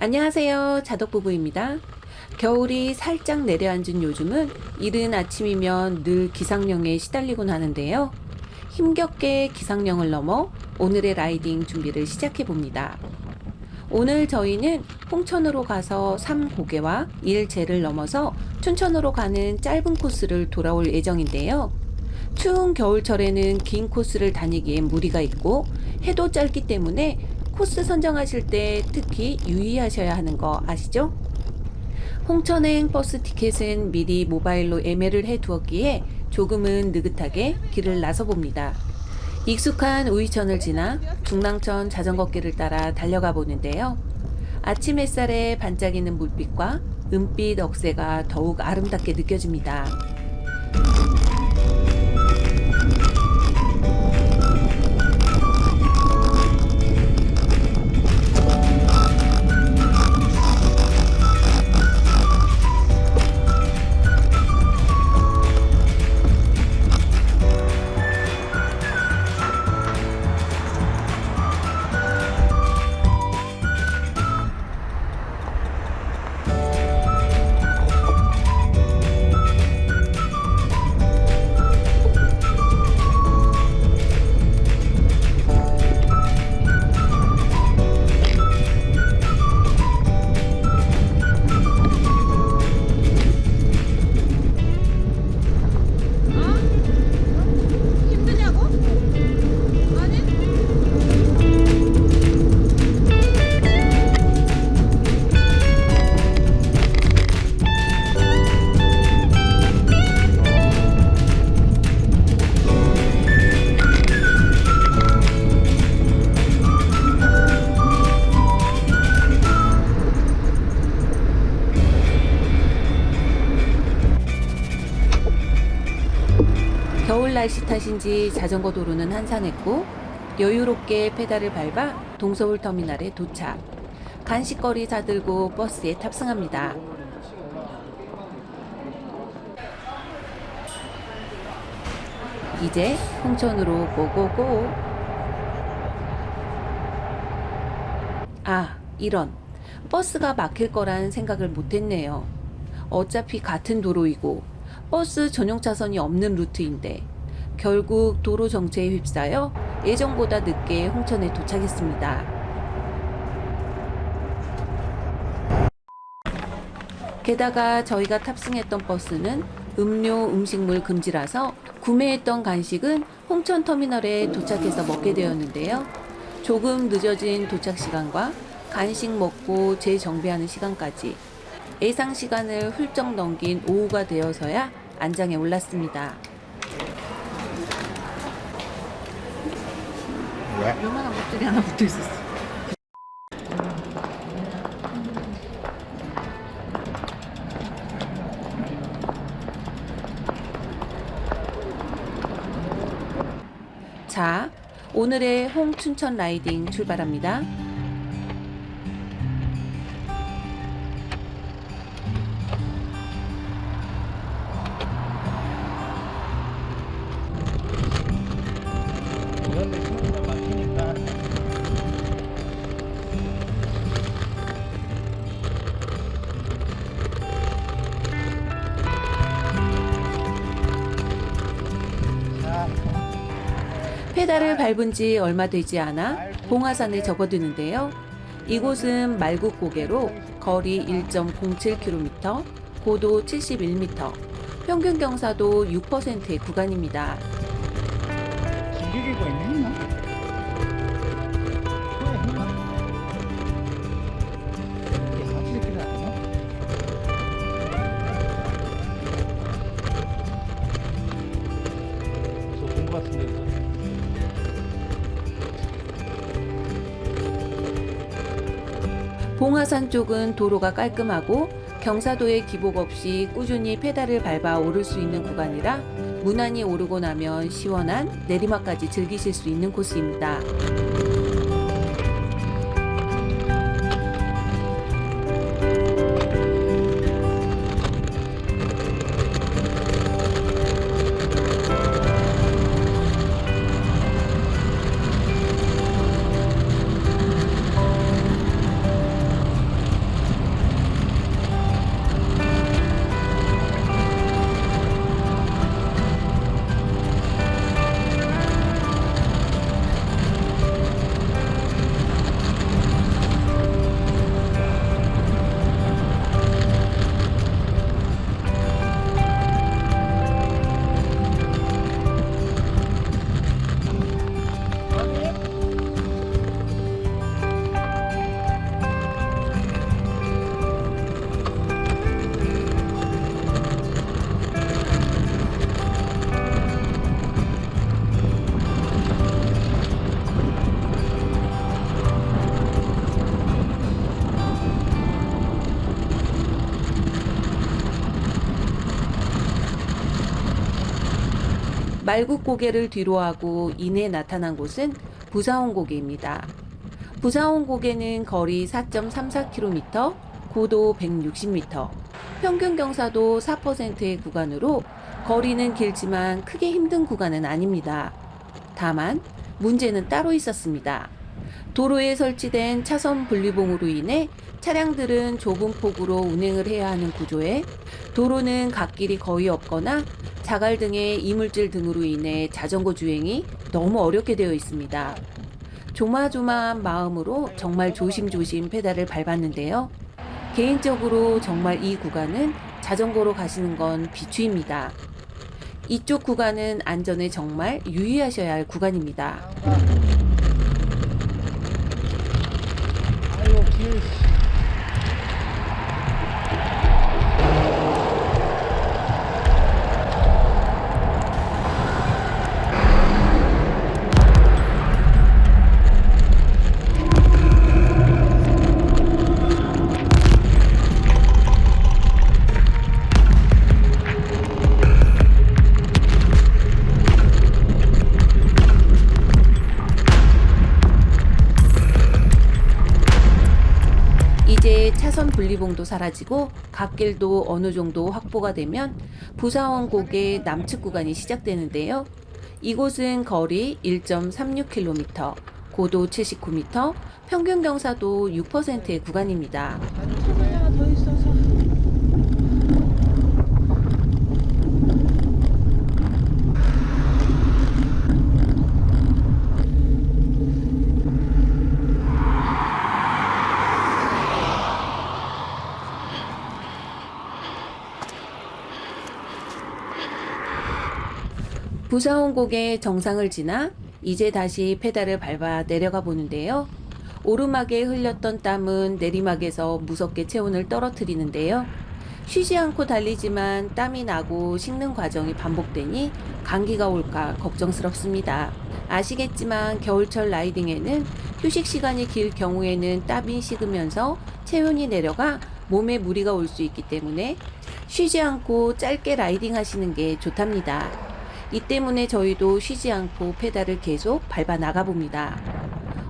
안녕하세요. 자덕부부입니다. 겨울이 살짝 내려앉은 요즘은 이른 아침이면 늘 기상령에 시달리곤 하는데요. 힘겹게 기상령을 넘어 오늘의 라이딩 준비를 시작해 봅니다. 오늘 저희는 홍천으로 가서 3고개와 1제를 넘어서 춘천으로 가는 짧은 코스를 돌아올 예정인데요. 추운 겨울철에는 긴 코스를 다니기엔 무리가 있고 해도 짧기 때문에 코스 선정하실 때 특히 유의하셔야 하는 거 아시죠? 홍천행 버스 티켓은 미리 모바일로 예매를 해 두었기에 조금은 느긋하게 길을 나서 봅니다. 익숙한 우이천을 지나 중랑천 자전거길을 따라 달려가 보는데요. 아침 햇살에 반짝이는 물빛과 은빛 억새가 더욱 아름답게 느껴집니다. 날씨 탓인지 자전거 도로는 한산했고 여유롭게 페달을 밟아 동서울 터미널에 도착. 간식거리 사들고 버스에 탑승합니다. 이제 홍천으로 고고고. 아, 이런. 버스가 막힐 거란 생각을 못 했네요. 어차피 같은 도로이고 버스 전용 차선이 없는 루트인데 결국 도로 정체에 휩싸여 예정보다 늦게 홍천에 도착했습니다. 게다가 저희가 탑승했던 버스는 음료, 음식물 금지라서 구매했던 간식은 홍천 터미널에 도착해서 먹게 되었는데요. 조금 늦어진 도착 시간과 간식 먹고 재정비하는 시간까지 예상 시간을 훌쩍 넘긴 오후가 되어서야 안장에 올랐습니다. 왜? 요만한 것들이 하나 붙어 있었어. 자, 오늘의 홍춘천 라이딩 출발합니다. 페달을 밟은 지 얼마 되지 않아 봉화산에 접어드는데요. 이곳은 말국 고개로 거리 1.07km, 고도 71m, 평균 경사도 6%의 구간입니다. 움직이고 있네 봉화산 쪽은 도로가 깔끔하고 경사도에 기복 없이 꾸준히 페달을 밟아 오를 수 있는 구간이라 무난히 오르고 나면 시원한 내리막까지 즐기실 수 있는 코스입니다. 말국 고개를 뒤로하고 이내 나타난 곳은 부사원 고개입니다. 부사원 고개는 거리 4.34km, 고도 160m, 평균 경사도 4%의 구간으로 거리는 길지만 크게 힘든 구간은 아닙니다. 다만 문제는 따로 있었습니다. 도로에 설치된 차선 분리봉으로 인해 차량들은 좁은 폭으로 운행을 해야 하는 구조에 도로는 갓길이 거의 없거나 자갈 등의 이물질 등으로 인해 자전거 주행이 너무 어렵게 되어 있습니다. 조마조마한 마음으로 정말 조심조심 페달을 밟았는데요. 개인적으로 정말 이 구간은 자전거로 가시는 건 비추입니다. 이쪽 구간은 안전에 정말 유의하셔야 할 구간입니다. 차선 분리봉도 사라지고 갓길도 어느 정도 확보가 되면 부사원 고개 남측 구간이 시작되는데요. 이곳은 거리 1.36km, 고도 79m, 평균 경사도 6%의 구간입니다. 하나 더 있어서. 부사원 고개 정상을 지나 이제 다시 페달을 밟아 내려가 보는데요. 오르막에 흘렸던 땀은 내리막에서 무섭게 체온을 떨어뜨리는데요. 쉬지 않고 달리지만 땀이 나고 식는 과정이 반복되니 감기가 올까 걱정스럽습니다. 아시겠지만 겨울철 라이딩에는 휴식 시간이 길 경우에는 땀이 식으면서 체온이 내려가 몸에 무리가 올 수 있기 때문에 쉬지 않고 짧게 라이딩 하시는 게 좋답니다. 이 때문에 저희도 쉬지 않고 페달을 계속 밟아 나가 봅니다.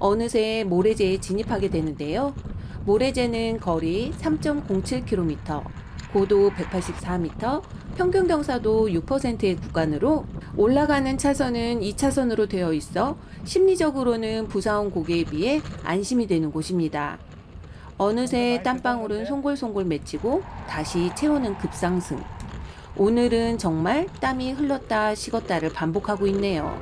어느새 모래제에 진입하게 되는데요. 모래제는 거리 3.07km, 고도 184m, 평균 경사도 6%의 구간으로 올라가는 차선은 2차선으로 되어 있어 심리적으로는 부사원 고개에 비해 안심이 되는 곳입니다. 어느새 땀방울은 송골송골 맺히고 다시 체온은 급상승. 오늘은 정말 땀이 흘렀다 식었다를 반복하고 있네요.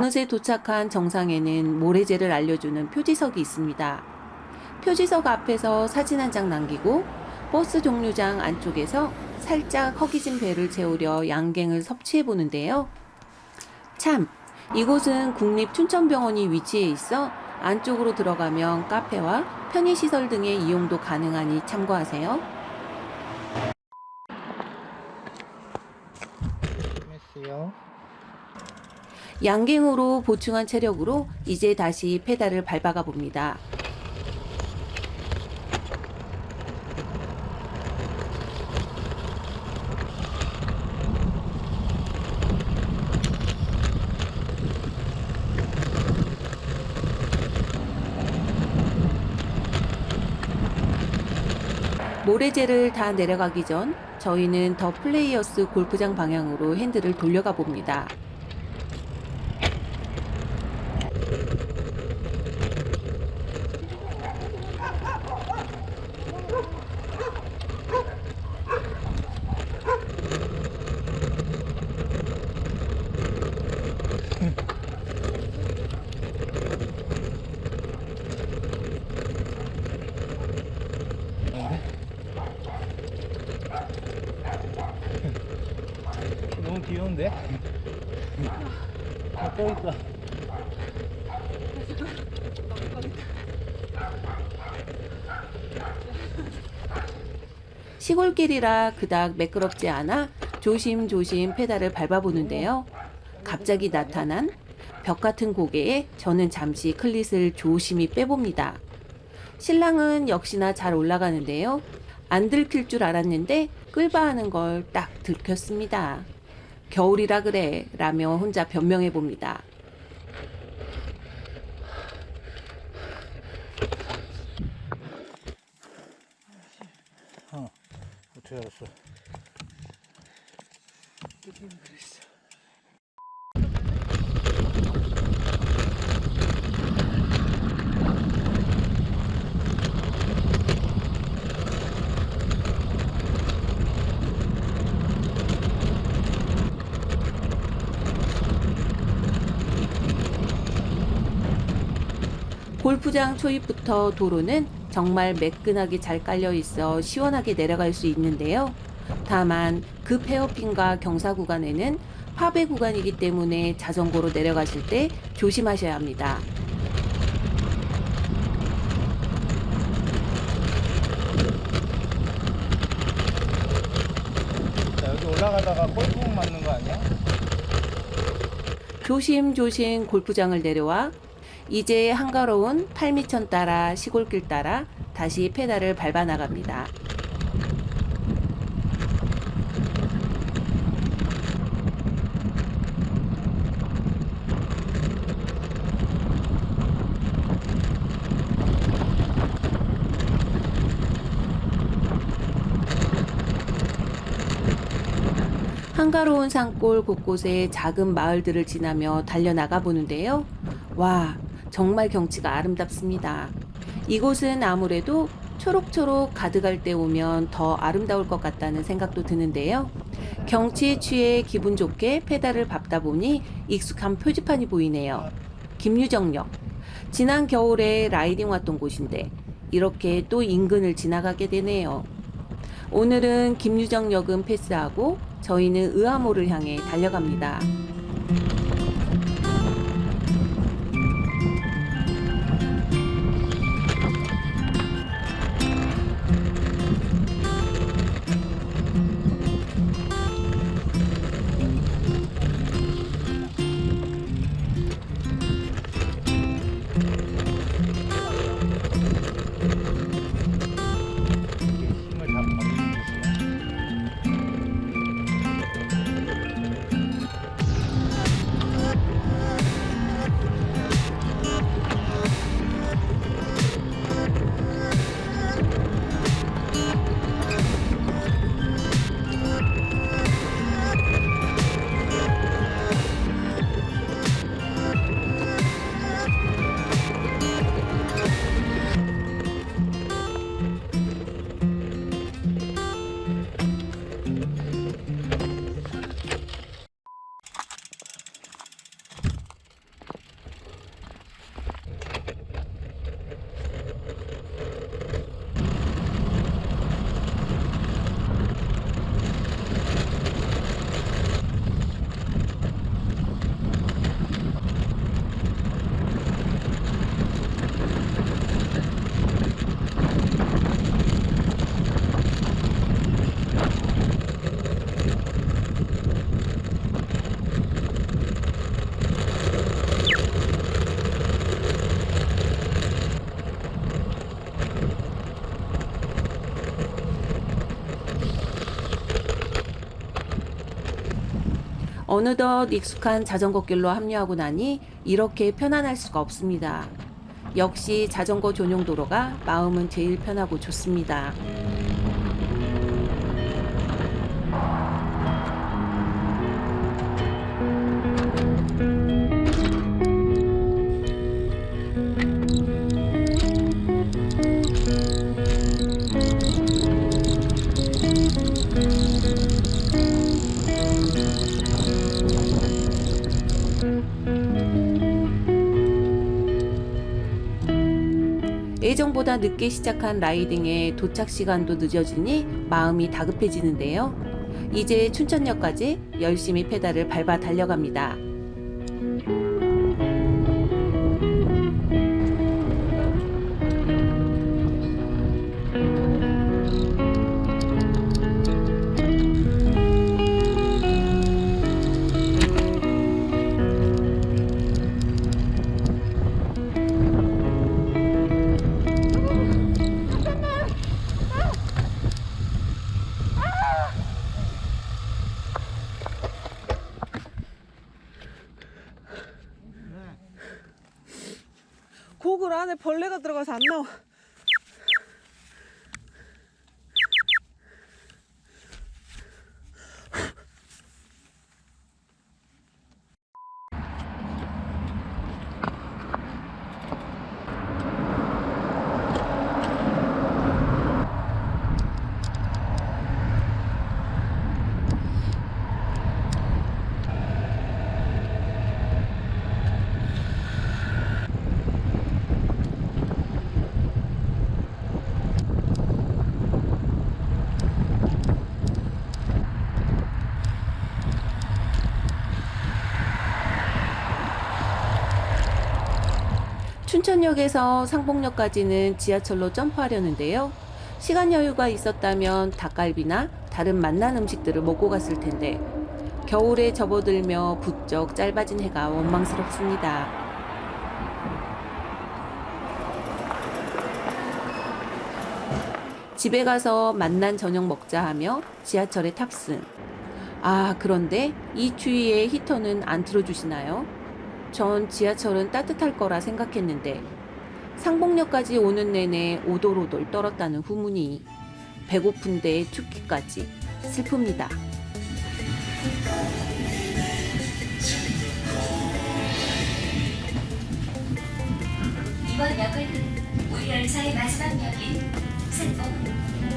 어느새 도착한 정상에는 모래제를 알려주는 표지석이 있습니다. 표지석 앞에서 사진 한 장 남기고 버스 종류장 안쪽에서 살짝 허기진 배를 채우려 양갱을 섭취해 보는데요. 참, 이곳은 국립춘천병원이 위치해 있어 안쪽으로 들어가면 카페와 편의시설 등의 이용도 가능하니 참고하세요. 했어요. 양갱으로 보충한 체력으로 이제 다시 페달을 밟아가 봅니다. 모래제를 다 내려가기 전 저희는 더 플레이어스 골프장 방향으로 핸들을 돌려가 봅니다. 귀여운데? 아, 또 있다. 시골길이라 그닥 매끄럽지 않아 조심조심 페달을 밟아보는데요. 갑자기 나타난 벽 같은 고개에 저는 잠시 클릿을 조심히 빼봅니다. 신랑은 역시나 잘 올라가는데요. 안 들킬 줄 알았는데 끌바하는 걸 딱 들켰습니다. 겨울이라 그래 라며 혼자 변명해 봅니다. 어, 어떻게 알았어? 골프장 초입부터 도로는 정말 매끈하게 잘 깔려 있어 시원하게 내려갈 수 있는데요. 다만 급 헤어핀과 경사 구간에는 파배 구간이기 때문에 자전거로 내려가실 때 조심하셔야 합니다. 자, 여기 올라가다가 꼴통 맞는 거 아니야? 조심조심 골프장을 내려와 이제 한가로운 팔미천 따라 시골길 따라 다시 페달을 밟아 나갑니다. 한가로운 산골 곳곳에 작은 마을들을 지나며 달려나가 보는데요. 와, 정말 경치가 아름답습니다. 이곳은 아무래도 초록초록 가득할 때 오면 더 아름다울 것 같다는 생각도 드는데요. 경치에 취해 기분 좋게 페달을 밟다 보니 익숙한 표지판이 보이네요. 김유정역. 지난 겨울에 라이딩 왔던 곳인데 이렇게 또 인근을 지나가게 되네요. 오늘은 김유정역은 패스하고 저희는 의암호를 향해 달려갑니다. 어느덧 익숙한 자전거 길로 합류하고 나니 이렇게 편안할 수가 없습니다. 역시 자전거 전용 도로가 마음은 제일 편하고 좋습니다. 예정보다 늦게 시작한 라이딩에 도착 시간도 늦어지니 마음이 다급해지는데요. 이제 춘천역까지 열심히 페달을 밟아 달려갑니다. 춘천역에서 상봉역까지는 지하철로 점프하려는데요. 시간 여유가 있었다면 닭갈비나 다른 맛난 음식들을 먹고 갔을 텐데 겨울에 접어들며 부쩍 짧아진 해가 원망스럽습니다. 집에 가서 맛난 저녁 먹자 하며 지하철에 탑승. 아, 그런데 이 추위에 히터는 안 틀어주시나요? 전 지하철은 따뜻할 거라 생각했는데 상봉역까지 오는 내내 오돌오돌 떨었다는 후문이 배고픈데 춥기까지 슬픕니다. 이번 역은 우리 열차의 마지막 역인 산봉,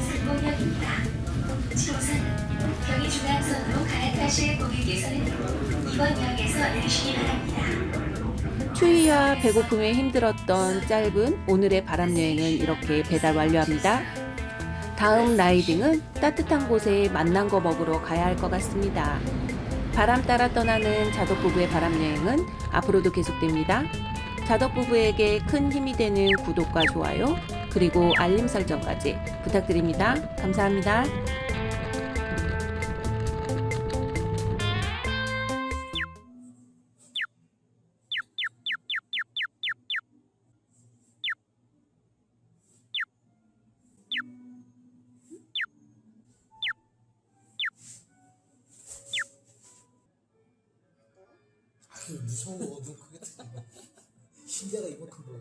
산봉역입니다. 지금선 경의중앙선으로 갈아타실 고객께서는 이번 역에서 내리시기 바랍니다. 추위와 배고픔에 힘들었던 짧은 오늘의 바람 여행은 이렇게 배달 완료합니다. 다음 라이딩은 따뜻한 곳에 만난 거 먹으러 가야 할 것 같습니다. 바람 따라 떠나는 자덕 부부의 바람 여행은 앞으로도 계속됩니다. 자덕 부부에게 큰 힘이 되는 구독과 좋아요 그리고 알림 설정까지 부탁드립니다. 감사합니다. 무서워. 눈 크게 뜨고 신기하다 이만큼 보여